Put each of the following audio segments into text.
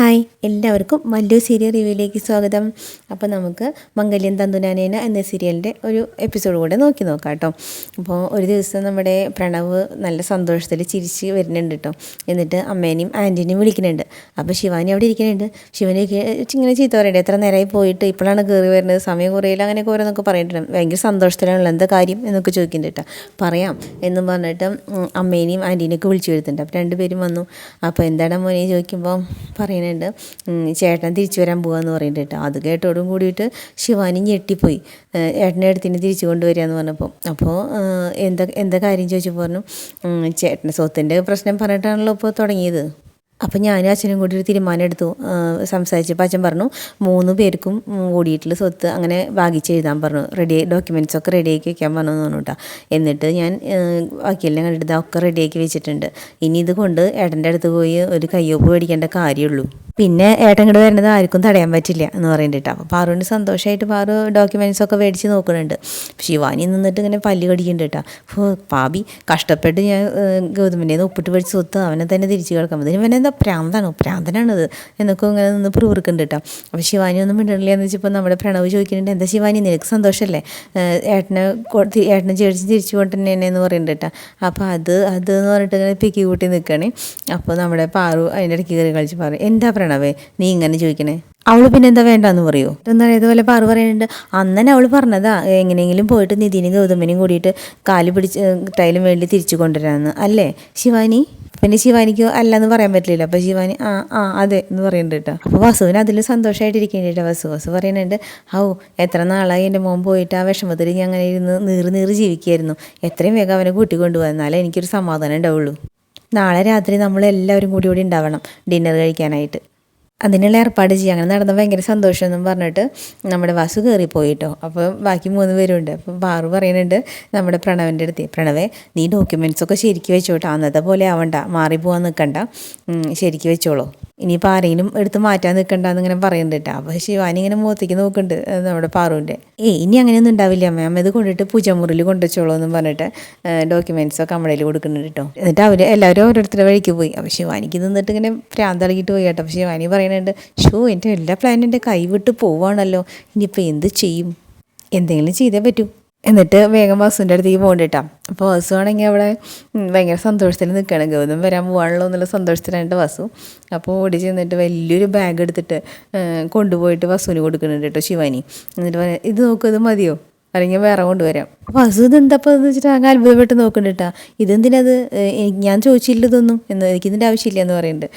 Hi എല്ലാവർക്കും Mallu serial റിവ്യൂയിലേക്ക് സ്വാഗതം. അപ്പോൾ നമുക്ക് മംഗല്യം തന്തുനാനേന എന്ന സീരിയലിന്റെ ഒരു എപ്പിസോഡ് കൂടെ നോക്കി നോക്കാം കേട്ടോ അപ്പോൾ ഒരു ദിവസം നമ്മുടെ പ്രണവ് നല്ല സന്തോഷത്തിൽ ചിരിച്ച് വരുന്നുണ്ട് കേട്ടോ എന്നിട്ട് അമ്മേനെയും ആന്റിനെയും വിളിക്കുന്നുണ്ട്. അപ്പോൾ ശിവാനി അവിടെ ഇരിക്കുന്നുണ്ട്. ശിവനെ ഇങ്ങനെ ചീത്ത പറയണ്ടേ. എത്ര നേരമായി പോയിട്ട് ഇപ്പോഴാണ് കയറി വരുന്നത്. സമയം കുറയില്ല അങ്ങനെയൊക്കെ ഓരോന്നൊക്കെ പറഞ്ഞിട്ടുണ്ട് ഭയങ്കര സന്തോഷത്തിലാണല്ലോ. എന്താ കാര്യം? എന്നൊക്കെ ചോദിക്കുന്നുണ്ട് കേട്ടോ പറയാം എന്നും പറഞ്ഞിട്ട് അമ്മേനെയും ആന്റീനെയൊക്കെ വിളിച്ചു വരുത്തുന്നുണ്ട്. അപ്പോൾ രണ്ടുപേരും വന്നു. അപ്പോൾ എന്താണ് മോനെ? ചോദിക്കുമ്പോൾ പറയുന്നുണ്ട് ചേട്ടൻ തിരിച്ചു വരാൻ പോകാന്ന് പറയുന്നുണ്ട് കേട്ടോ. അത് കേട്ടോടും കൂടിയിട്ട് ശിവാനി ഞെട്ടിപ്പോയി. ഏട്ടനെ അടുത്തിന് തിരിച്ചു കൊണ്ടുവരിക എന്ന് പറഞ്ഞപ്പോൾ. അപ്പോൾ എന്താ എന്താ കാര്യം ചോദിച്ചപ്പോൾ പറഞ്ഞു ചേട്ടന്റെ സ്വത്തിന്റെ പ്രശ്നം പറഞ്ഞിട്ടാണല്ലോ ഇപ്പോൾ തുടങ്ങിയത്. അപ്പം ഞാനും അച്ഛനും കൂടി ഒരു തീരുമാനം എടുത്തു. സംസാരിച്ചപ്പോൾ അച്ഛൻ പറഞ്ഞു മൂന്ന് പേർക്കും കൂടിയിട്ടുള്ള സ്വത്ത് അങ്ങനെ ഭാഗിച്ച് എഴുതാൻ പറഞ്ഞു. റെഡി ഡോക്യുമെന്റ്സ് ഒക്കെ റെഡിയാക്കി വെക്കാൻ പറഞ്ഞു പറഞ്ഞു കേട്ടോ എന്നിട്ട് ഞാൻ വക്കീലിനെ കണ്ടിട്ട് ഒക്കെ റെഡിയാക്കി വെച്ചിട്ടുണ്ട്. ഇനി ഇത് കൊണ്ട് ഏട്ടന്റെ അടുത്ത് പോയി ഒരു കയ്യൊപ്പ് മേടിക്കേണ്ട കാര്യമുള്ളൂ പിന്നെ ഏട്ടൻ ഇങ്ങോട്ട് വരുന്നത് ആർക്കും തടയാൻ പറ്റില്ല എന്ന് പറയുന്നുണ്ട് അപ്പോൾ പാറുവിന് സന്തോഷമായിട്ട് പാറു ഡോക്യുമെന്റ്സ് ഒക്കെ മേടിച്ച് നോക്കുന്നുണ്ട്. ശിവാനി നിന്നിട്ട് ഇങ്ങനെ പല്ല് കടിക്കുന്നുണ്ട് കേട്ടോ അപ്പോൾ പാബി കഷ്ടപ്പെട്ട് ഞാൻ ഗൗതമിന്റെ ഉപ്പിട്ട് പഠിച്ച് സ്വത്ത് അവനെ തന്നെ തിരിച്ചു കിടക്കാം അതിന് പിന്നെ എന്താ പ്രാന്താണോ? പ്രാന്തനാണിത് എന്നൊക്കെ ഇങ്ങനെ നിന്ന് പ്രൂർക്കുന്നുണ്ട് കേട്ടോ അപ്പോൾ ശിവാനി ഒന്നും മിണ്ടില്ല എന്ന് വെച്ചപ്പോൾ നമ്മുടെ പ്രണവ് ചോദിക്കുന്നുണ്ട് എന്താ ശിവാനി നിനക്ക് സന്തോഷമല്ലേ ഏട്ടനെ ഏട്ടനെ ചേടിച്ച് തിരിച്ചു കൊണ്ടുതന്നെ എന്ന് പറയുന്നുണ്ട് കേട്ടോ അപ്പോൾ അത് അത് എന്ന് പറഞ്ഞിട്ട് ഇങ്ങനെ പിക്കി കൂട്ടി നിൽക്കുകയാണ് അപ്പോൾ നമ്മുടെ പാറു അതിന്റെ ഇടയ്ക്ക് കയറി കളിച്ച് പറയും എന്താ പ്രണവേ? നീ ഇങ്ങനെ ചോദിക്കണേ. അവൾ പിന്നെ എന്താ വേണ്ടെന്ന് പറയൂ? എന്താ ഇതുപോലെ പറ പറയുന്നുണ്ട്? അന്നനെ അവൾ അവൾ പറഞ്ഞതാ എങ്ങനെയെങ്കിലും പോയിട്ട് നിതിനും ഗൗതമിനും കൂടിയിട്ട് കാൽ പിടിച്ച് ടൈലും വേണ്ടി തിരിച്ചു കൊണ്ടുവരാമെന്ന് അല്ലേ? ശിവാനി? പിന്നെ ശിവാനിക്ക് അല്ലെന്ന് പറയാൻ പറ്റില്ല അപ്പോൾ ശിവാനി ആ ആ അതെ എന്ന് പറയുന്നുണ്ട് കേട്ടോ. അപ്പോൾ വസുവിന് അതിൽ സന്തോഷമായിട്ടിരിക്കുന്നുണ്ട് കേട്ടോ വസു. വസു പറയുന്നുണ്ട് ഔ എത്ര നാളായി എന്റെ മോൻ പോയിട്ട് ആ വിഷമത്തിൽ ഞാൻ അങ്ങനെ ഇരുന്ന് നീറ് നീറ് ജീവിക്കായിരുന്നു എത്രയും വേഗം അവനെ കൂട്ടിക്കൊണ്ടുപോകാൻ എന്നാലേ എനിക്കൊരു സമാധാനം ഉണ്ടാവുള്ളൂ. നാളെ രാത്രി നമ്മൾ എല്ലാവരും കൂടി കൂടി ഉണ്ടാവണം. ഡിന്നർ കഴിക്കാനായിട്ട്. അതിനുള്ള ഏർപ്പാട് ചെയ്യാം. അങ്ങനെ നടന്ന ഭയങ്കര സന്തോഷം എന്നും പറഞ്ഞിട്ട് നമ്മുടെ വാസു കയറിപ്പോയിട്ടോ അപ്പോൾ ബാക്കി മൂന്ന് പേരുണ്ട്. അപ്പോൾ പാറു പറയുന്നുണ്ട് നമ്മുടെ പ്രണവന്റെ അടുത്ത് പ്രണവേ നീ ഡോക്യുമെന്റ്സ് ഒക്കെ ശരിക്ക് വെച്ചോട്ടോ. അന്നത്തെ പോലെ ആവണ്ട. മാറിപ്പോവാൻ നിൽക്കണ്ട ശരിക്ക് വെച്ചോളൂ. ഇനിയിപ്പോൾ ആരെങ്കിലും എടുത്ത് മാറ്റാൻ നിൽക്കണ്ടെന്ന് ഇങ്ങനെ പറയുന്നുണ്ട് കേട്ടോ അപ്പോൾ ശിവാനി ഇങ്ങനെ മുഖത്തേക്ക് നോക്കുന്നുണ്ട് നമ്മുടെ പാറുവിന്റെ ഏയ് ഇനി അങ്ങനെയൊന്നും ഉണ്ടാവില്ല. അമ്മ ഇത് കൊണ്ടിട്ട് പൂജമുറിയിൽ കൊണ്ടുവച്ചോളൂ എന്ന് പറഞ്ഞിട്ട് ഡോക്യുമെന്റ്സ് ഒക്കെ അമ്മയുടെ കൊടുക്കുന്നുണ്ട് കേട്ടോ എന്നിട്ട് അവർ എല്ലാവരും ഓരോരുത്തരുടെ വഴിക്ക് പോയി. അപ്പോൾ ശിവാനിക്ക് നിന്നിട്ട് ഇങ്ങനെ പ്രാന്തളകിയിട്ട് പോയി കേട്ടോ. അപ്പോൾ ശിവാനി പറയുന്നുണ്ട് ഷോ എന്റെ എല്ലാ പ്ലാനും എന്റെ കൈവിട്ട് പോവാണല്ലോ. ഇനിയിപ്പോൾ എന്ത് ചെയ്യും? എന്തെങ്കിലും ചെയ്തേ പറ്റൂ. എന്നിട്ട് വേഗം വസുവിന്റെ അടുത്തേക്ക് പോകണ്ട അപ്പോൾ വസു ആണെങ്കിൽ അവിടെ ഭയങ്കര സന്തോഷത്തിൽ നിൽക്കുകയാണ് ഗൗതം വരാൻ പോകാണല്ലോ എന്നുള്ള സന്തോഷത്തിലായിട്ട് വസു അപ്പോൾ ഓടി ചെന്നിട്ട് വലിയൊരു ബാഗ് എടുത്തിട്ട് കൊണ്ടുപോയിട്ട് വസുവിന് കൊടുക്കുന്നുണ്ട് കേട്ടോ ശിവാനി. എന്നിട്ട് പറയാം ഇത് നോക്കൂ ഇത് മതിയോ? അല്ലെങ്കിൽ വേറെ കൊണ്ടുവരാം. അപ്പോൾ വസു ഇത് എന്താപ്പോൾ എന്ന് വെച്ചിട്ട് അങ്ങ് അത്ഭുതപ്പെട്ട് നോക്കുന്നുണ്ട് ഇതെന്തിനത്? ഞാൻ ചോദിച്ചില്ല ഇതൊന്നും. എന്ന് എനിക്കിതിന്റെ ആവശ്യമില്ല എന്ന് പറയുന്നുണ്ട്.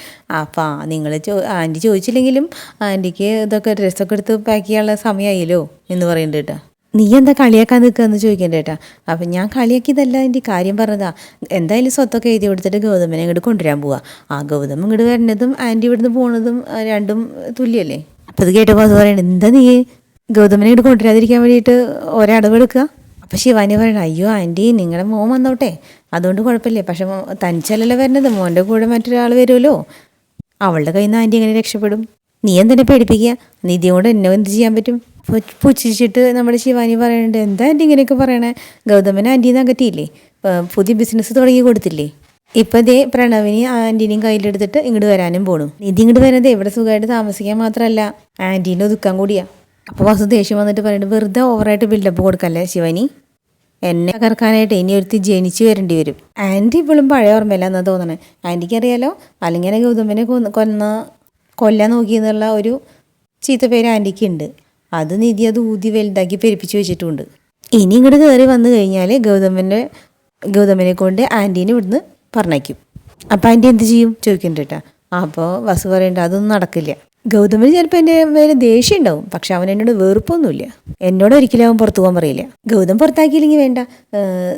അപ്പോൾ നിങ്ങൾ ചോ ആന്റി ചോദിച്ചില്ലെങ്കിലും ആന്റിക്ക് ഇതൊക്കെ ഡ്രസ്സൊക്കെ എടുത്ത് പാക്ക് ചെയ്യാനുള്ള സമയമായില്ലോ എന്ന് പറയുന്നുണ്ട് കേട്ടോ. നീ എന്താ കളിയാക്കാൻ നിൽക്കുകയെന്ന് ചോദിക്കേണ്ട കേട്ടാ. അപ്പം ഞാൻ കളിയാക്കിയതല്ല എന്റെ കാര്യം പറഞ്ഞതാ. എന്തായാലും സ്വത്തൊക്കെ എഴുതി കൊടുത്തിട്ട് ഗൗതമനെ ഇങ്ങോട്ട് കൊണ്ടുവരാൻ പോവാ. ആ ഗൗതം ഇങ്ങോട്ട് വരുന്നതും ആന്റി ഇവിടുന്ന് പോണതും രണ്ടും തുല്യല്ലേ? അപ്പം ഇത് കേട്ടപ്പോൾ അത് പറയണത് എന്താ നീ ഗൗതമനെ ഇങ്ങോട്ട് കൊണ്ടുവരാതിരിക്കാൻ വേണ്ടിയിട്ട് ഒരടവെടുക്കുക അപ്പം ശിവാനി പറയണം അയ്യോ ആന്റി നിങ്ങളുടെ മോൻ വന്നോട്ടെ. അതുകൊണ്ട് കുഴപ്പമില്ലേ. പക്ഷെ തനിച്ചല്ലല്ലോ വരണത്. മോന്റെ കൂടെ മറ്റൊരാൾ വരുമല്ലോ. അവളുടെ കയ്യിൽ നിന്ന് ആന്റി എങ്ങനെ രക്ഷപ്പെടും? നീ എന്തിനെ പേടിപ്പിക്കുക? നിധി കൊണ്ട് എന്നെ എന്ത് ചെയ്യാൻ പറ്റും? പുച്ഛിച്ചിട്ട് നമ്മുടെ ശിവാനി പറയുന്നുണ്ട് എന്താ ആന്റി ഇങ്ങനെയൊക്കെ പറയണേ? ഗൗതമൻ ആന്റീന്ന് അകറ്റിയില്ലേ? പുതിയ ബിസിനസ് തുടങ്ങി കൊടുത്തില്ലേ? ഇപ്പം ദേ പ്രണവിനെ ആന്റീനെയും കയ്യിലെടുത്തിട്ട് ഇങ്ങോട്ട് വരാനും പോണു. നിധി ഇങ്ങോട്ട് വരുന്നത് എവിടെ സുഖമായിട്ട് താമസിക്കാൻ മാത്രമല്ല ആന്റീനെ ഒതുക്കാൻ കൂടിയാ. അപ്പോൾ വസു ദേഷ്യം വന്നിട്ട് പറയുന്നത് വെറുതെ ഓവറായിട്ട് ബിൽഡപ്പ് കൊടുക്കല്ലേ ശിവാനി? എന്നെ തകർക്കാനായിട്ട് ഇനി ഒരുത്തി ജനിച്ചു വരേണ്ടി വരും. ആന്റി ഇപ്പോഴും പഴയ ഓർമ്മയില്ല എന്നാ തോന്നണേ. ആന്റിക്ക് അറിയാലോ അല്ലെങ്കിൽ ഗൗതമനെ കൊന്ന കൊന്ന കൊല്ലാൻ നോക്കിയെന്നുള്ള ഒരു ചീത്ത പേര് ആന്റിക്ക് ഉണ്ട് അത് നിധി അത് ഊതി വലുതാക്കി പെരുപ്പിച്ച് വെച്ചിട്ടുണ്ട്. ഇനി ഇങ്ങോട്ട് കയറി വന്നു കഴിഞ്ഞാൽ ഗൗതമന്റെ ഗൗതമനെ കൊണ്ട് ആന്റീനെ ഇവിടുന്ന് പറഞ്ഞേക്കും അപ്പം ആന്റി എന്ത് ചെയ്യും? ചോദിക്കുന്നുണ്ട് കേട്ടാ. അപ്പോൾ വസു പറയണ്ട അതൊന്നും നടക്കില്ല. ഗൗതമൻ ചിലപ്പോൾ എന്റെ മേലെ ദേഷ്യം ഉണ്ടാവും. പക്ഷെ അവൻ എന്നോട് വെറുപ്പൊന്നുമില്ല. എന്നോട് ഒരിക്കലും അവൻ പുറത്തു പോകാൻ പറയില്ല. ഗൗതം പുറത്താക്കിയില്ലെങ്കിൽ വേണ്ട.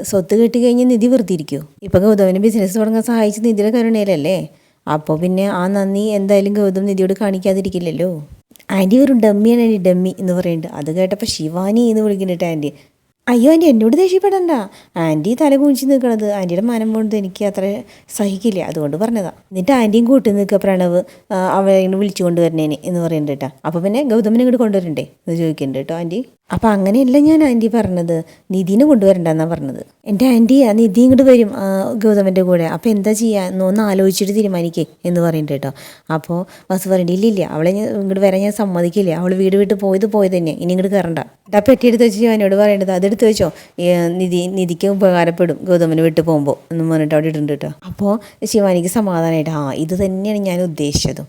സ്വത്ത് കിട്ടി കഴിഞ്ഞ് നിധി വെറുതിരിക്കുമോ ഇപ്പം ഗൗതമന് ബിസിനസ് തുടങ്ങാൻ സഹായിച്ച നിധിയുടെ കരുണയിലല്ലേ? അപ്പോൾ പിന്നെ ആ നന്ദി എന്തായാലും ഗൗതം നിധിയോട് കാണിക്കാതിരിക്കില്ലല്ലോ. ആന്റി ഒരു ഡമ്മിയാണ് ആന്റി ഡമ്മി എന്ന് പറയുന്നുണ്ട്. അത് കേട്ടപ്പോൾ ശിവാനി എന്ന് വിളിക്കുന്നുണ്ട് ആന്റി അയ്യോ ആന്റി എന്നോട് ദേഷ്യപ്പെടണ്ട. ആന്റി തല കുഴിച്ച് നിൽക്കണത്. ആന്റിയുടെ മനം പോകുന്നത് എനിക്ക് അത്ര സഹിക്കില്ല. അതുകൊണ്ട് പറഞ്ഞതാ. എന്നിട്ട് ആന്റിയും കൂട്ടി നിൽക്കുക പ്രണവ് അവളെ ഇങ്ങനെ വിളിച്ചു എന്ന് പറയുന്നുണ്ട് കേട്ടോ. അപ്പോൾ പിന്നെ ഗൗതമനെ ഇങ്ങോട്ട് കൊണ്ടുവരണ്ടേ? എന്ന് ചോദിക്കുന്നുണ്ട് കേട്ടോ ആന്റി അപ്പം അങ്ങനെയല്ല ഞാൻ ആന്റി പറഞ്ഞത്. നിധിനെ കൊണ്ടുവരണ്ടെന്നാണ് പറഞ്ഞത്. എന്റെ ആന്റി ആ നിധി ഇങ്ങോട്ട് വരും ഗൗതമന്റെ കൂടെ. അപ്പോൾ എന്താ ചെയ്യുക എന്നൊന്ന് ആലോചിച്ചിട്ട് തീരുമാനിക്കേ എന്ന് പറയുന്നുണ്ട് കേട്ടോ. അപ്പോൾ ബസ് പറയണ്ട ഇല്ല ഇല്ല അവളെ ഇങ്ങോട്ട് വരാൻ ഞാൻ സമ്മതിക്കില്ല. അവൾ വീട് വിട്ട് പോയത് പോയത് തന്നെ. ഇനി ഇങ്ങോട്ട് കയറണ്ട ആ പെട്ടി എടുത്ത് വെച്ച് എന്നോട് പറയേണ്ടത്. അതെടുത്ത് വെച്ചോ. നിധി നിധിക്ക് ഉപകാരപ്പെടും ഗൗതമന് വിട്ട് പോകുമ്പോൾ എന്ന് പറഞ്ഞിട്ട് അവിടെ ഇടുന്നുണ്ട് കേട്ടോ. അപ്പോൾ ശിവാനിക്ക് സമാധാനമായിട്ട് ആ ഇത് തന്നെയാണ് ഞാൻ ഉദ്ദേശിച്ചതും.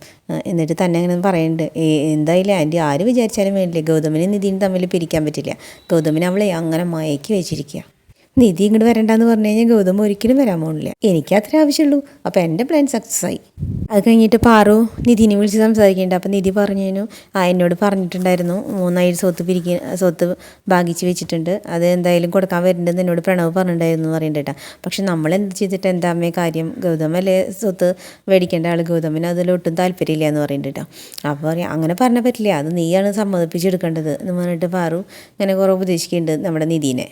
എന്നിട്ട് തന്നെ അങ്ങനെ പറയുന്നുണ്ട് "ഏ, എന്തായാലും ആന്റി ആര് വിചാരിച്ചാലും വേണ്ടില്ല. ഗൗതമനും നിധിയും തമ്മിൽ പിരിക്കാൻ പറ്റില്ല. ഗൗതമിനെ അവളെ അങ്ങനെ മയക്കി വെച്ചിരിക്കുക. നിധി ഇങ്ങോട്ട് വരണ്ടെന്ന് പറഞ്ഞു കഴിഞ്ഞാൽ ഗൗതം ഒരിക്കലും വരാൻ പോകുന്നില്ല എനിക്ക് അത്ര ആവശ്യമുള്ളൂ അപ്പോൾ എന്റെ പ്ലാൻ സക്സസ് ആയി. അത് കഴിഞ്ഞിട്ട് പാറു നിധിനെ വിളിച്ച് സംസാരിക്കേണ്ട. അപ്പോൾ നിധി പറഞ്ഞു ആ എന്നോട് പറഞ്ഞിട്ടുണ്ടായിരുന്നു. മൂന്നായി സ്വത്ത് പിരിക്ക സ്വത്ത് ഭാഗിച്ച് വെച്ചിട്ടുണ്ട്. അത് എന്തായാലും കൊടുക്കാൻ വരുന്നുണ്ടെന്ന് എന്നോട് പ്രണവ് പറഞ്ഞിട്ടുണ്ടായിരുന്നു പറയുന്നുണ്ട് പക്ഷെ നമ്മൾ എന്ത് ചെയ്തിട്ട് എന്താ അമ്മേ കാര്യം? ഗൗതമല്ലേ സ്വത്ത് മേടിക്കേണ്ട ആൾ ഗൗതമിന് അതിലൊട്ടും താല്പര്യമില്ല എന്ന് പറയണ്ടേട്ടാ അപ്പോൾ പറയാം അങ്ങനെ പറഞ്ഞാൽ പറ്റില്ല. അത് നീയാണ് സമ്മതിപ്പിച്ചെടുക്കേണ്ടത്. എന്ന് പറഞ്ഞിട്ട് പാറു ഇങ്ങനെ കുറേ ഉപദേശിക്കുന്നുണ്ട് നമ്മുടെ നിധീനെ.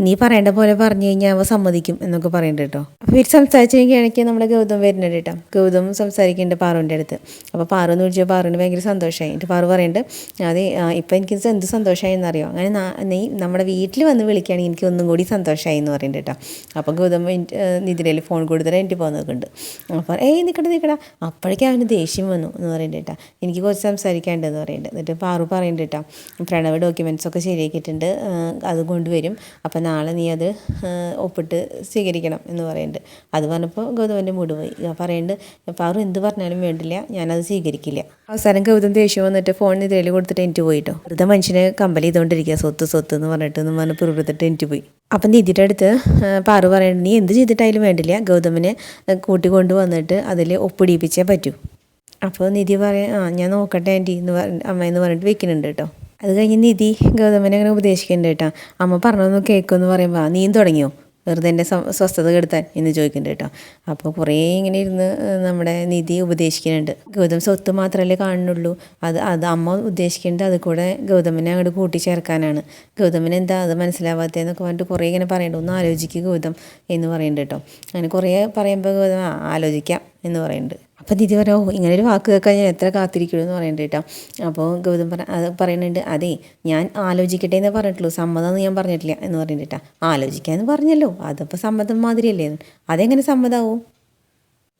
നീ പറയേണ്ട പോലെ പറഞ്ഞു കഴിഞ്ഞാൽ അവ സമ്മതിക്കും എന്നൊക്കെ പറയണ്ട കേട്ടോ. അപ്പോൾ ഇവർ സംസാരിച്ചിരിക്കുകയാണെങ്കിൽ നമ്മുടെ ഗൗതം വരുന്നുണ്ട് കേട്ടോ. ഗൗതം സംസാരിക്കുന്നുണ്ട് പാറുവിന്റെ അടുത്ത്. അപ്പോൾ പാറു എന്ന് വിളിച്ചാൽ പാറുവിന് ഭയങ്കര സന്തോഷമായി. എന്നിട്ട് പാറു പറയുന്നുണ്ട് അതെ ഇപ്പം എനിക്ക് എന്ത് സന്തോഷമായി എന്നറിയോ അങ്ങനെ നാ- നമ്മുടെ വീട്ടിൽ വന്ന് വിളിക്കുകയാണെങ്കിൽ എനിക്ക് ഒന്നും കൂടി സന്തോഷമായി എന്ന് പറയുന്നുണ്ട് കേട്ടോ. അപ്പോൾ ഗൗതം നിതിരയിൽ ഫോൺ കൊടുത്തിട്ട് എനിക്ക് പോകാൻ നോക്കുന്നുണ്ട് അപ്പോൾ ഏയ് നിൽക്കട്ടെ നിൽക്കടാ അപ്പോഴേക്കും അവന് ദേഷ്യം വന്നു എന്ന് പറയുന്നുണ്ട് കേട്ടോ. എനിക്ക് കുറച്ച് സംസാരിക്കാനുണ്ട് എന്ന് പറയുന്നുണ്ട് എന്നിട്ട് പാറു പറയുന്നുണ്ട് കേട്ടോ പ്രണവ് ഡോക്യുമെന്റ്സ് ഒക്കെ ശരിയാക്കിയിട്ടുണ്ട്. അത് കൊണ്ടുവരും. അപ്പോൾ നാളെ നീ അത് ഒപ്പിട്ട് സ്വീകരിക്കണം എന്ന് പറയുന്നുണ്ട് അത് പറഞ്ഞപ്പോൾ ഗൗതമന്റെ മൂട് പോയി. പറയുന്നുണ്ട് പാറു എന്ത് പറഞ്ഞാലും വേണ്ടില്ല ഞാനത് സ്വീകരിക്കില്ല. അവസാനം ഗൗതം ദേഷ്യം വന്നിട്ട് ഫോൺ ഇതിൽ കൊടുത്തിട്ട് എനിക്ക് പോയിട്ടോ. വെറുതെ മനുഷ്യനെ കമ്പലി ചെയ്തുകൊണ്ടിരിക്കുക സ്വത്ത് സ്വത്ത് എന്ന് പറഞ്ഞിട്ട് എന്ന് പറഞ്ഞ് പുറപ്പെടുത്തിട്ട് എനിക്ക് പോയി. അപ്പം നിധിയുടെ അടുത്ത് പാറു പറയുന്നുണ്ട് നീ എന്ത് ചെയ്തിട്ടായാലും വേണ്ടില്ല ഗൗതമിനെ കൂട്ടിക്കൊണ്ടു വന്നിട്ട് അതിൽ ഒപ്പിടിപ്പിച്ചേ പറ്റൂ. അപ്പോൾ നിധി പറയാം ആ ഞാൻ നോക്കട്ടെ ആന്റി എന്ന് പറഞ്ഞ് അമ്മ എന്ന് പറഞ്ഞിട്ട് വെക്കുന്നുണ്ട് കേട്ടോ. അത് കഴിഞ്ഞ് നിധി ഗൗതമനെ അങ്ങനെ ഉപദേശിക്കുന്നുണ്ട് കേട്ടോ. അമ്മ പറഞ്ഞൊന്ന് കേൾക്കുമെന്ന് പറയുമ്പോൾ നീ തുടങ്ങിയോ? വെറുതെ എന്റെ സ്വസ്ഥത കെടുത്താൻ? എന്ന് ചോദിക്കുന്നുണ്ട് കേട്ടോ. അപ്പോൾ കുറേ ഇങ്ങനെ ഇരുന്ന് നമ്മുടെ നിധി ഉപദേശിക്കുന്നുണ്ട് ഗൗതം സ്വത്ത് മാത്രമല്ലേ കാണുന്നുള്ളൂ. അത് അത് അമ്മ ഉദ്ദേശിക്കേണ്ടത് അത് കൂടെ ഗൗതമനെ അങ്ങോട്ട് കൂട്ടിച്ചേർക്കാനാണ്. ഗൗതമന് എന്താ അത് മനസ്സിലാവാത്തതെന്നൊക്കെ പറഞ്ഞിട്ട് കുറേ ഇങ്ങനെ പറയണ്ട. ഒന്ന് ആലോചിക്കുക ഗൗതം എന്ന് പറയുന്നുണ്ട് കേട്ടോ. അങ്ങനെ കുറേ പറയുമ്പോൾ ഗൗതം "ആ, ആലോചിക്കാം. എന്ന് പറയുന്നുണ്ട്. അപ്പം ദിതി പറയാം ഓ ഇങ്ങനെ ഒരു വാക്ക് കേൾക്കാൻ ഞാൻ എത്ര കാത്തിരിക്കുള്ളൂ എന്ന് പറയുന്നുണ്ട് കേട്ടോ. അപ്പോൾ ഗൗതം പറ അത് പറയുന്നുണ്ട് അതെ ഞാൻ ആലോചിക്കട്ടെ എന്നേ പറഞ്ഞിട്ടുള്ളൂ. സമ്മതം എന്ന് ഞാൻ പറഞ്ഞിട്ടില്ല എന്ന് പറയുന്നുണ്ട് കേട്ടോ. ആലോചിക്കാമെന്ന് പറഞ്ഞല്ലോ. അതിപ്പോൾ സമ്മതം മാതിരിയല്ലേ? അതെങ്ങനെ സമ്മതമാവും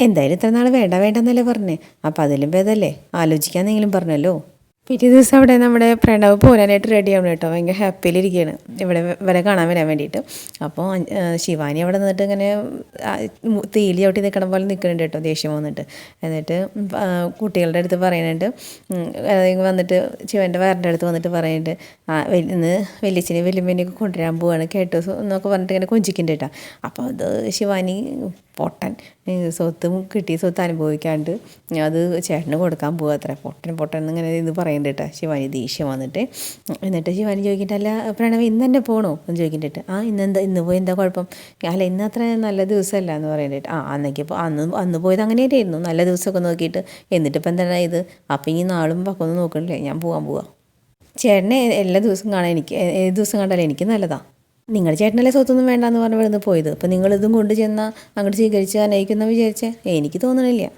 എന്തായാലും ഇത്ര നാൾ വേണ്ട വേണ്ടെന്നല്ലേ പറഞ്ഞേ? അപ്പോൾ അതിലും ഭേദമല്ലേ ആലോചിക്കാന്നെങ്കിലും പറഞ്ഞല്ലോ. പിറ്റേ ദിവസം അവിടെ നമ്മുടെ പ്രണവ് പോരാനായിട്ട് റെഡി ആവണം കേട്ടോ. ഭയങ്കര ഹാപ്പിയിലിരിക്കുകയാണ് ഇവിടെ വരെ കാണാൻ വരാൻ വേണ്ടിയിട്ട്. അപ്പോൾ ശിവാനി അവിടെ നിന്നിട്ട് ഇങ്ങനെ തീലി ചവിട്ടി നിൽക്കണ പോലെ നിൽക്കുന്നുണ്ട് കേട്ടോ ദേഷ്യം വന്നിട്ട്. എന്നിട്ട് കുട്ടികളുടെ അടുത്ത് പറയുന്നുണ്ട് വന്നിട്ട് ശിവന്റെ വയറിന്റെ അടുത്ത് വന്നിട്ട് പറയുന്നുണ്ട് ആ ഇന്ന് വലിയച്ഛനെ വലിയമ്മേനെയൊക്കെ കൊണ്ടുവരാൻ പോവാണ് കേട്ടോ എന്നൊക്കെ പറഞ്ഞിട്ട് ഇങ്ങനെ കൊഞ്ചിക്കുന്നുണ്ട് കേട്ടോ. അപ്പോൾ അത് ശിവാനി പൊട്ടൻ. സ്വത്ത് കിട്ടിയ സ്വത്ത് അനുഭവിക്കാണ്ട് അത് ചേട്ടന് കൊടുക്കാൻ പോകുക അത്ര പൊട്ടൻ പൊട്ടൻ എന്നിങ്ങനെ ഇത് പറയുന്നുണ്ട് കേട്ടോ ശിവാനി ദേഷ്യം വന്നിട്ട്. എന്നിട്ട് ശിവാനി ചോദിക്കട്ടെ അല്ല പ്രണവ് ഇന്ന് തന്നെ പോകണോ എന്ന് ചോദിക്കണ്ടിട്ട് ആ ഇന്ന് എന്താ ഇന്ന് പോയി എന്താ കുഴപ്പം? അല്ല ഇന്ന് അത്ര നല്ല ദിവസമല്ല എന്ന് പറയുന്നുണ്ട് ആ അന്നേക്ക് ഇപ്പോൾ അന്ന് അന്ന് പോയത് അങ്ങനെയായിരുന്നു നല്ല ദിവസമൊക്കെ നോക്കിയിട്ട്. എന്നിട്ട് ഇപ്പം എന്താണ് ഇത്? അപ്പം ഇനി നാളും പക്കൊന്നും നോക്കണില്ലേ. ഞാൻ പോകാൻ പോവാം. ചേട്ടനെ എല്ലാ ദിവസവും കാണാൻ എനിക്ക് ഏത് ദിവസം കണ്ടാലും എനിക്ക് നല്ലതാണ് നിങ്ങൾ ചേട്ടനല്ലേ സ്വത്തൊന്നും വേണ്ടാന്ന് പറഞ്ഞ് ഇവിടുന്ന് പോയത്. അപ്പം നിങ്ങളിതും കൊണ്ട് ചെന്നാൽ അങ്ങോട്ട് സ്വീകരിച്ച് അനയിക്കുന്ന വിചാരിച്ചേ. എനിക്ക് തോന്നണില്ല.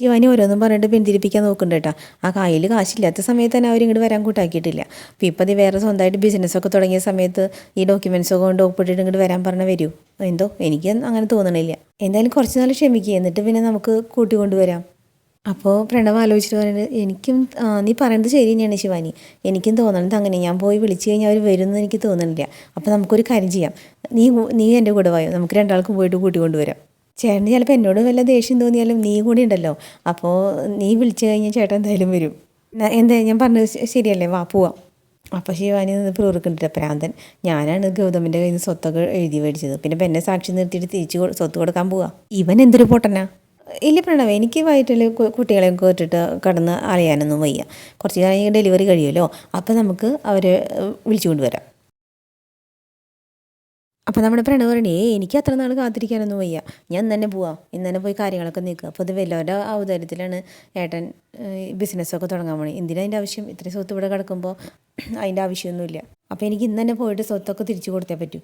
ശിവാനി ഓരോന്നും പറഞ്ഞിട്ട് പിന്തിരിപ്പിക്കാൻ നോക്കുന്നുണ്ട് കേട്ടോ. ആ കയ്യിൽ കാശില്ലാത്ത സമയത്ത് തന്നെ അവരിങ്ങോട്ട് വരാൻ കൂട്ടാക്കിയിട്ടില്ല. അപ്പം ഇപ്പം അത് വേറെ സ്വന്തമായിട്ട് ബിസിനസ്സൊക്കെ തുടങ്ങിയ സമയത്ത് ഈ ഡോക്യുമെൻസൊക്കെ കൊണ്ട് ഒപ്പിട്ടിട്ട് ഇങ്ങോട്ട് വരാൻ പറഞ്ഞ വരൂ. എന്തോ എനിക്ക് അങ്ങനെ തോന്നണില്ല. എന്തായാലും കുറച്ച് നാൾ ക്ഷമിക്കുക എന്നിട്ട് പിന്നെ നമുക്ക് കൂട്ടിക്കൊണ്ടുവരാം അപ്പോൾ പ്രണവ് ആലോചിച്ചിട്ട് പറയുന്നത് എനിക്കും നീ പറയുന്നത് ശരി തന്നെയാണ് ശിവാനി. എനിക്കും തോന്നണത് അങ്ങനെ. ഞാൻ പോയി വിളിച്ചു കഴിഞ്ഞാൽ അവർ വരുമെന്ന് എനിക്ക് തോന്നണില്ല. അപ്പോൾ നമുക്കൊരു കാര്യം ചെയ്യാം. നീ നീ എന്റെ കൂടെ വായോ. നമുക്ക് രണ്ടാൾക്കും പോയിട്ട് കൂട്ടിക്കൊണ്ടുവരാം ചേട്ടന് ചിലപ്പോൾ എന്നോട് വല്ല ദേഷ്യം തോന്നിയാലും നീ കൂടി ഉണ്ടല്ലോ. അപ്പോൾ നീ വിളിച്ചു കഴിഞ്ഞാൽ ചേട്ടൻ എന്തായാലും വരും. എന്താ ഞാൻ പറഞ്ഞത് ശരിയല്ലേ? വാ പോവാം. അപ്പോൾ ശിവാനി നിന്ന് പ്രൂർക്കുന്നുണ്ട് പ്രാന്തൻ ഞാനാണ് ഗൗതമിന്റെ കയ്യിൽ നിന്ന് സ്വത്തൊക്കെ എഴുതി മേടിച്ചത്. പിന്നെ എന്നെ സാക്ഷി നിർത്തിയിട്ട് തിരിച്ച് സ്വത്ത് കൊടുക്കാൻ പോവാ. ഇവൻ എന്തൊരു പൊട്ടനാ? ഇല്ല പ്രണവ് എനിക്ക് വയറ്റിൽ കുട്ടികളെ കേട്ടിട്ട് കടന്ന് അറിയാനൊന്നും വയ്യ. കുറച്ച് കഴിഞ്ഞ് ഡെലിവറി കഴിയുമല്ലോ? അപ്പോൾ നമുക്ക് അവരെ വിളിച്ചു കൊണ്ടുവരാം. അപ്പോൾ നമ്മുടെ പ്രണവ് പറയണേ എനിക്ക് അത്ര നാൾ കാത്തിരിക്കാനൊന്നും വയ്യ. ഞാൻ ഇന്ന് തന്നെ പോവാം. ഇന്ന് തന്നെ പോയി കാര്യങ്ങളൊക്കെ നീക്കുക അപ്പോൾ ഇത് വല്ലവരുടെ ഔദാര്യത്തിലാണ് ഏട്ടൻ ബിസിനസ്സൊക്കെ തുടങ്ങാൻ പോണേ. എന്തിനാ അതിന്റെ ആവശ്യം? ഇത്രയും സ്വത്ത് ഇവിടെ കിടക്കുമ്പോൾ അതിന്റെ ആവശ്യമൊന്നുമില്ല. അപ്പോൾ എനിക്ക് ഇന്ന് തന്നെ പോയിട്ട് സ്വത്തൊക്കെ തിരിച്ചു കൊടുത്തേ പറ്റൂ.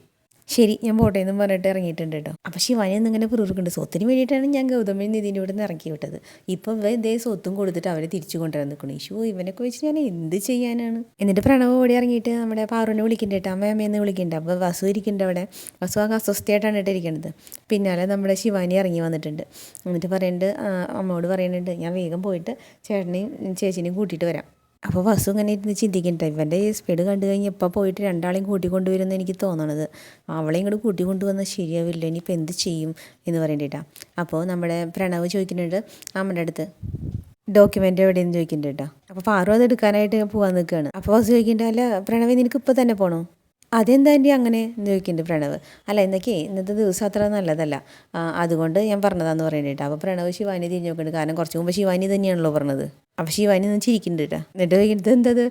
ശരി ഞാൻ പോട്ടെ എന്നും പറഞ്ഞിട്ട് ഇറങ്ങിയിട്ടുണ്ട് കേട്ടോ അപ്പോൾ ശിവാനി എന്നിങ്ങനെ പിറുറുക്കുണ്ട് സ്വത്തിന് വേണ്ടിയിട്ടാണ് ഞാൻ ഗൗതമി നിധിന്റെ ഇവിടെ നിന്ന് ഇറക്കി വിട്ടത്. ഇപ്പോൾ ഇവ ഇതേ സ്വത്തും കൊടുത്തിട്ട് അവരെ തിരിച്ചു കൊണ്ടുവരാൻ നിൽക്കണം ഇഷു ഇവനൊക്കെ വെച്ച് ഞാൻ എന്ത് ചെയ്യാനാണ്? എന്നിട്ട് പ്രണവ് ഓടി ഇറങ്ങിയിട്ട് നമ്മുടെ പാറുവിനെ വിളിക്കണ്ട കേട്ടോ അമ്മ അമ്മയെന്ന് വിളിക്കേണ്ട. അപ്പോൾ വസു ഇരിക്കുന്നുണ്ട് അവിടെ. വസു ആകെ അസ്വസ്ഥയായിട്ടാണ് കേട്ടോ ഇരിക്കുന്നത് പിന്നാലെ നമ്മുടെ ശിവാനി ഇറങ്ങി വന്നിട്ടുണ്ട്. എന്നിട്ട് പറയുന്നുണ്ട് അമ്മയോട് പറയുന്നുണ്ട് ഞാൻ വേഗം പോയിട്ട് ചേട്ടനെയും ചേച്ചിനെയും കൂട്ടിയിട്ട് വരാം. അപ്പോൾ വസു ഇങ്ങനെ ഇരുന്ന് ചിന്തിക്കണ്ട ഇവന്റെ സ്പീഡ് കണ്ടു കഴിഞ്ഞ് ഇപ്പോൾ പോയിട്ട് രണ്ടാളെയും കൂട്ടിക്കൊണ്ടുവരുമെന്ന് എനിക്ക് തോന്നണത്. അവളെ ഇങ്ങോട്ട് കൂട്ടിക്കൊണ്ടുവന്നാൽ ശരിയാവില്ല. ഇനിയിപ്പോൾ എന്ത് ചെയ്യും? എന്ന് പറയേണ്ടിട്ടാ. അപ്പോൾ നമ്മുടെ പ്രണവ് ചോദിക്കുന്നുണ്ട്. അമ്മയുടെ അടുത്ത് ഡോക്യുമെന്റ് എവിടെയെന്ന് ചോദിക്കുന്നുണ്ട് അപ്പോൾ പാറു അത് എടുക്കാനായിട്ട് പോകാൻ നിൽക്കുകയാണ്. അപ്പോൾ വസു ചോദിക്കേണ്ട അല്ല പ്രണവ് നിനക്ക് ഇപ്പോൾ തന്നെ പോകണോ അതെന്താ ആന്റി അങ്ങനെ? എന്ന് ചോദിക്കുന്നുണ്ട് പ്രണവ്. അല്ല എന്നൊക്കെ ഇന്നത്തെ ദിവസം അത്ര നല്ലതല്ല. അതുകൊണ്ട് ഞാൻ പറഞ്ഞതാന്ന് പറയുന്നുണ്ട് അപ്പോൾ പ്രണവ് ശിവാനി തിരിഞ്ഞു നോക്കുന്നുണ്ട്. കാരണം കുറച്ച് മുമ്പ് ശിവാനി തന്നെയാണല്ലോ പറഞ്ഞത്. അപ്പോൾ ശിവാനി ഒന്ന് ചിരിക്കുന്നുണ്ട് കേട്ടോ എന്നിട്ട് ചോദിക്കുന്നത് എന്തത്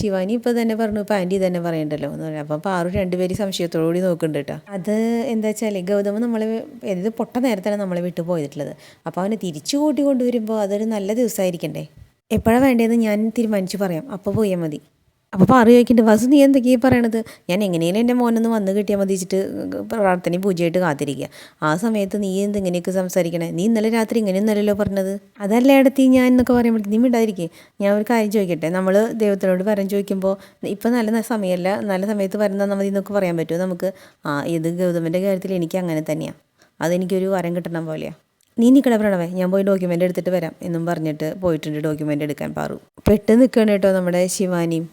ശിവാനി ഇപ്പോൾ തന്നെ പറഞ്ഞു ഇപ്പോൾ ആന്റി തന്നെ പറയണ്ടല്ലോ. എന്ന് പറഞ്ഞു അപ്പോൾ പാറു രണ്ടുപേരും സംശയത്തോടു കൂടി നോക്കുന്നുണ്ട് കേട്ടോ അത് എന്താ വെച്ചാൽ ഗൗതമ നമ്മളെ ഇത് പൊട്ട നേരത്താണ് നമ്മളെ വിട്ടു പോയിട്ടുള്ളത്. അപ്പോൾ അവനെ തിരിച്ചു കൂട്ടി കൊണ്ടുവരുമ്പോൾ അതൊരു നല്ല ദിവസമായിരിക്കണ്ടേ എപ്പോഴാണ് വേണ്ടതെന്ന് ഞാൻ തീരുമാനിച്ചു പറയാം. അപ്പോൾ പോയാൽ മതി. അപ്പോൾ പാറു ചോദിക്കുന്നുണ്ട് വസു നീ എന്തൊക്കെയാണ് പറയണത്? ഞാൻ എങ്ങനെയും എന്റെ മോനൊന്ന് വന്ന് കിട്ടിയാൽ മതി പ്രാർത്ഥനയും പൂജയായിട്ട് കാത്തിരിക്കുക ആ സമയത്ത് നീ എന്ത് ഇങ്ങനെയൊക്കെ സംസാരിക്കണേ? നീ ഇന്നലെ രാത്രി ഇങ്ങനെയൊന്നല്ലല്ലോ പറഞ്ഞത്? അതല്ല ഇടത്തി ഞാൻ എന്നൊക്കെ പറയുമ്പോൾ നീ മിണ്ടാതിരിക്കേ. ഞാൻ ഒരു കാര്യം ചോദിക്കട്ടെ? നമ്മൾ ദൈവത്തിനോട് വരം ചോദിക്കുമ്പോൾ ഇപ്പം നല്ല സമയമല്ല നല്ല സമയത്ത് വരം തന്നാൽ മതി എന്നൊക്കെ പറയാൻ പറ്റുമോ നമുക്ക്? ആ ഇത് ഗൗതമന്റെ കാര്യത്തിൽ എനിക്ക് അങ്ങനെ തന്നെയാണ് അതെനിക്കൊരു വരം കിട്ടണം പോലെയാണ് നീ നിൽക്കണ പ്രണവേ ഞാൻ പോയി ഡോക്യുമെന്റ് എടുത്തിട്ട് വരാം എന്നും പറഞ്ഞിട്ട് പോയിട്ടുണ്ട് ഡോക്യുമെന്റ് എടുക്കാൻ പാറു. പെട്ടെന്ന് നിൽക്കണം കേട്ടോ നമ്മുടെ ശിവാനിയും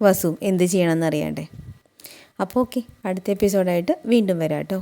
വസുവും എന്ത് ചെയ്യണമെന്ന് അറിയണ്ടേ അപ്പോൾ ഓക്കെ അടുത്ത എപ്പിസോഡായിട്ട് വീണ്ടും വരാം കേട്ടോ